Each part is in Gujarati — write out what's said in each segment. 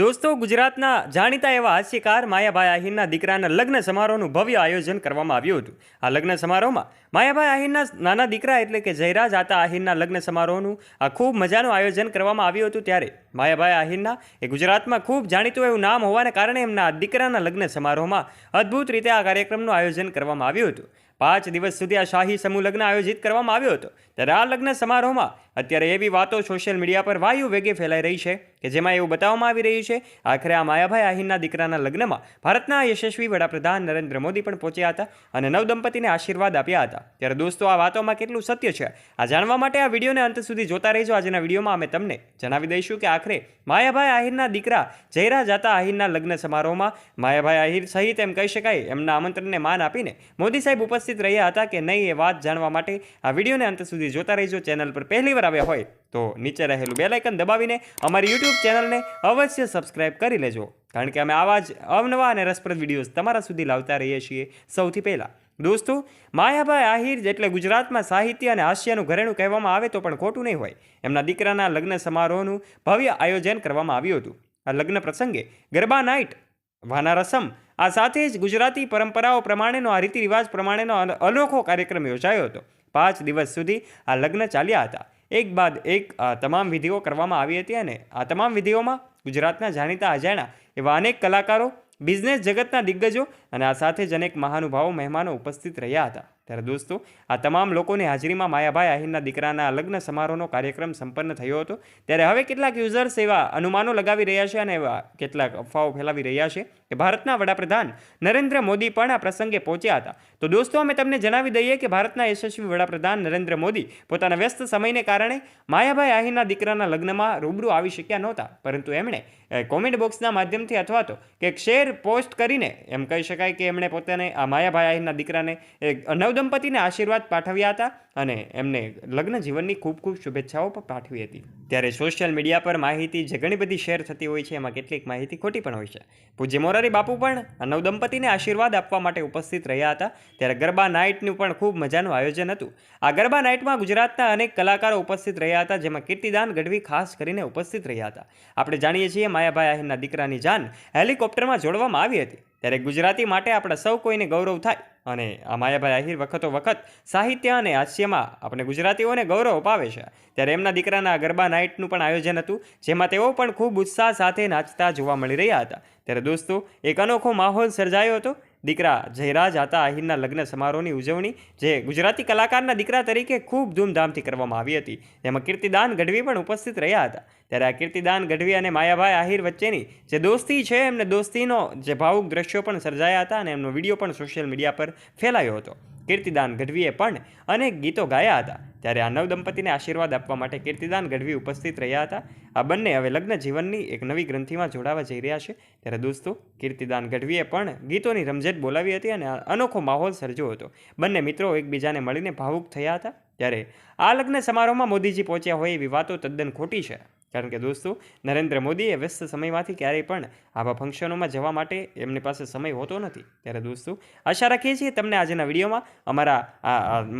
દોસ્તો, ગુજરાતના જાણીતા એવા હાસ્યકાર માયાભાઈ આહિરના દીકરાના લગ્ન સમારોહનું ભવ્ય આયોજન કરવામાં આવ્યું હતું. આ લગ્ન સમારોહમાં માયાભાઈ આહિરના નાના દીકરા એટલે કે જયરાજ આતા આહિરના લગ્ન સમારોહનું આ ખૂબ મજાનું આયોજન કરવામાં આવ્યું હતું ત્યારે માયાભાઈ આહિરના એ ગુજરાતમાં ખૂબ જાણીતું એવું નામ હોવાને કારણે એમના દીકરાના લગ્ન સમારોહમાં અદ્ભુત રીતે આ કાર્યક્રમનું આયોજન કરવામાં આવ્યું હતું. પાંચ દિવસ સુધી આ શાહી સમૂહ લગ્ન આયોજિત કરવામાં આવ્યો હતો. ત્યારે આ લગ્ન સમારોહમાં અત્યારે એવી વાતો સોશિયલ મીડિયા પર વાયુ વેગે ફેલાઈ રહી છે કે જેમાં એવું બતાવવામાં આવી રહ્યું છે, આખરે આ માયાભાઈ આહિરના દીકરાના લગ્નમાં ભારતના યશસ્વી વડાપ્રધાન નરેન્દ્ર મોદી પણ પહોંચ્યા હતા અને નવદંપતિને આશીર્વાદ આપ્યા હતા. ત્યારે દોસ્તો, આ વાતોમાં કેટલું સત્ય છે, આ જાણવા માટે આ વિડીયોને અંત સુધી જોતા રહેજો. આજના વિડીયોમાં અમે તમને જણાવી દઈશું કે આખરે માયાભાઈ આહિરના દીકરા જયરા જાતા આહિરના લગ્ન સમારોહમાં માયાભાઈ આહિર સહિત એમ કહી શકાય, એમના આમંત્રણને માન આપીને મોદી સાહેબ ઉપસ્થિત રહ્યા હતા કે નહીં એ વાત જાણવા માટે આ વિડીયોને અંત સુધી જોતા રહેજો. ચેનલ પર પહેલી વાર આવ્યા હોય તો નીચે રહેલું બેલાઇકન દબાવીને અમારી યુટ્યુબ ચેનલને અવશ્ય સબસ્ક્રાઇબ કરી લેજો. કારણ કે અમે આવા જ અવનવા અને રસપ્રદ વિડીયોઝ તમારા સુધી લાવતા રહીએ છીએ સૌથી પહેલાં. દોસ્તો, માયાભાઈ આહિર એટલે ગુજરાતમાં સાહિત્ય અને હાસ્યનું ઘરેણું કહેવામાં આવે તો પણ ખોટું નહીં હોય. એમના દીકરાના લગ્ન સમારોહનું ભવ્ય આયોજન કરવામાં આવ્યું હતું. આ લગ્ન પ્રસંગે ગરબા નાઇટ વાના રસમ આ સાથે જ ગુજરાતી પરંપરાઓ પ્રમાણેનો, આ રીતિ રિવાજ પ્રમાણેનો અનોખો કાર્યક્રમ યોજાયો હતો. પાંચ દિવસ સુધી આ લગ્ન ચાલ્યા હતા. એક બાદ એક તમામ વિધિઓ કરવામાં આવી હતી અને આ તમામ વિધિઓમાં ગુજરાતના જાણીતા અજાણ્યા એવા અનેક કલાકારો, બિઝનેસ જગતના દિગ્ગજો અને આ સાથે જ અનેક મહાનુભાવો, મહેમાનો ઉપસ્થિત રહ્યા હતા. ત્યારે દોસ્તો, આ તમામ લોકોની હાજરીમાં માયાભાઈ આહિરના દીકરાના લગ્ન સમારોહનો કાર્યક્રમ સંપન્ન થયો હતો. ત્યારે હવે કેટલાક યુઝર્સ એવા અનુમાનો લગાવી રહ્યા છે અને એવા કેટલાક અફવાઓ ફેલાવી રહ્યા છે કે ભારતના વડાપ્રધાન નરેન્દ્ર મોદી પણ આ પ્રસંગે પહોંચ્યા હતા. તો દોસ્તો, અમે તમને જણાવી દઈએ કે ભારતના યશસ્વી વડાપ્રધાન નરેન્દ્ર મોદી પોતાના વ્યસ્ત સમયને કારણે માયાભાઈ આહિરના દીકરાના લગ્નમાં રૂબરૂ આવી શક્યા નહોતા. પરંતુ એમણે કોમેન્ટ બોક્સના માધ્યમથી અથવા તો કે શેર પોસ્ટ કરીને એમ કહી શકાય કે એમણે પોતાને આ માયાભાઈ આહિરના દીકરાને એક નવદંપતિને આશીર્વાદ પાઠવ્યા હતા અને એમને લગ્ન જીવનની ખૂબ ખૂબ શુભેચ્છાઓ પણ પાઠવી હતી. ત્યારે સોશિયલ મીડિયા પર માહિતી જે ઘણી બધી શેર થતી હોય છે, એમાં કેટલીક માહિતી ખોટી પણ હોય છે. પૂજ્ય મોરારી બાપુ પણ નવદંપતિને આશીર્વાદ આપવા માટે ઉપસ્થિત રહ્યા હતા. ત્યારે ગરબા નાઇટનું પણ ખૂબ મજાનું આયોજન હતું. આ ગરબા નાઇટમાં ગુજરાતના અનેક કલાકારો ઉપસ્થિત રહ્યા હતા, જેમાં કીર્તિદાન ગઢવી ખાસ કરીને ઉપસ્થિત રહ્યા હતા. આપણે જાણીએ છીએ, માયાભાઈ આહિરના દીકરાની જાન હેલિકોપ્ટરમાં જોડવામાં આવી હતી. ત્યારે ગુજરાતી માટે આપણા સૌ કોઈને ગૌરવ થાય અને આ માયાભાઈ આહિર વખતો વખત સાહિત્ય અને હાસ્યમાં આપણે ગુજરાતીઓને ગૌરવ અપાવે છે. ત્યારે એમના દીકરાના ગરબા નાઇટનું પણ આયોજન હતું, જેમાં તેઓ પણ ખૂબ ઉત્સાહ સાથે નાચતા જોવા મળી રહ્યા હતા. ત્યારે દોસ્તો, એક અનોખો માહોલ સર્જાયો હતો. દીકરા જયરાજ આતા આહિરના લગ્ન સમારોહની ઉજવણી, જે ગુજરાતી કલાકારના દીકરા તરીકે ખૂબ ધૂમધામથી કરવામાં આવી હતી. જેમાં કીર્તિદાન ગઢવી પણ ઉપસ્થિત રહ્યા હતા. ત્યારે આ કીર્તિદાન ગઢવી અને માયાભાઈ આહિર વચ્ચેની જે દોસ્તી છે, એમને દોસ્તીનો જે ભાવુક દ્રશ્યો પણ સર્જાયા હતા અને એમનો વીડિયો પણ સોશિયલ મીડિયા પર ફેલાયો હતો. કીર્તિદાન ગઢવીએ પણ અનેક ગીતો ગાયા હતા. ત્યારે આ નવ દંપતીને આશીર્વાદ આપવા માટે કીર્તિદાન ગઢવી ઉપસ્થિત રહ્યા હતા. આ બંને હવે લગ્ન જીવનની એક નવી ગ્રંથિમાં જોડાવા જઈ રહ્યા છે. ત્યારે દોસ્તો, કીર્તિદાન ગઢવીએ પણ ગીતોની રમઝટ બોલાવી હતી અને અનોખો માહોલ સર્જ્યો હતો. બંને મિત્રો એકબીજાને મળીને ભાવુક થયા હતા. ત્યારે આ લગ્ન સમારોહમાં મોદીજી પહોંચ્યા હોય એવી વાતો તદ્દન ખોટી છે. કારણ કે દોસ્તો, નરેન્દ્ર મોદીએ વ્યસ્ત સમયમાંથી ક્યારેય પણ આવા ફંક્શનોમાં જવા માટે એમની પાસે સમય હોતો નથી. ત્યારે દોસ્તો, આશા રાખીએ છીએ તમને આજના વિડીયોમાં અમારા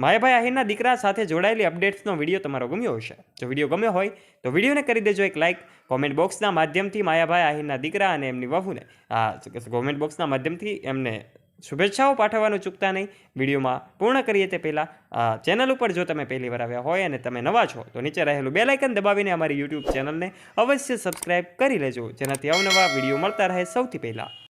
માયાભાઈ આહિરના દીકરા સાથે જોડાયેલી અપડેટ્સનો વીડિયો તમારો ગમ્યો હશે. જો વીડિયો ગમ્યો હોય, તો વિડીયોને કરી દેજો એક લાઇક કોમેન્ટ બોક્સના માધ્યમથી માયાભાઈ આહિરના દીકરા અને એમની વહુને, આ કોમેન્ટ બોક્સના માધ્યમથી એમને શુભેચ્છાઓ પાઠવવાનું ચૂકતા નહીં. વિડીયોમાં પૂર્ણ કરીએ તે પહેલાં ચેનલ ઉપર જો તમે પહેલી વાર આવ્યા હોય અને તમે નવા છો, તો નીચે રહેલું બે લાઇકન દબાવીને અમારી યુટ્યુબ ચેનલને અવશ્ય સબસ્ક્રાઇબ કરી લેજો, જેનાથી અવનવા વીડિયો મળતા રહે સૌથી પહેલાં.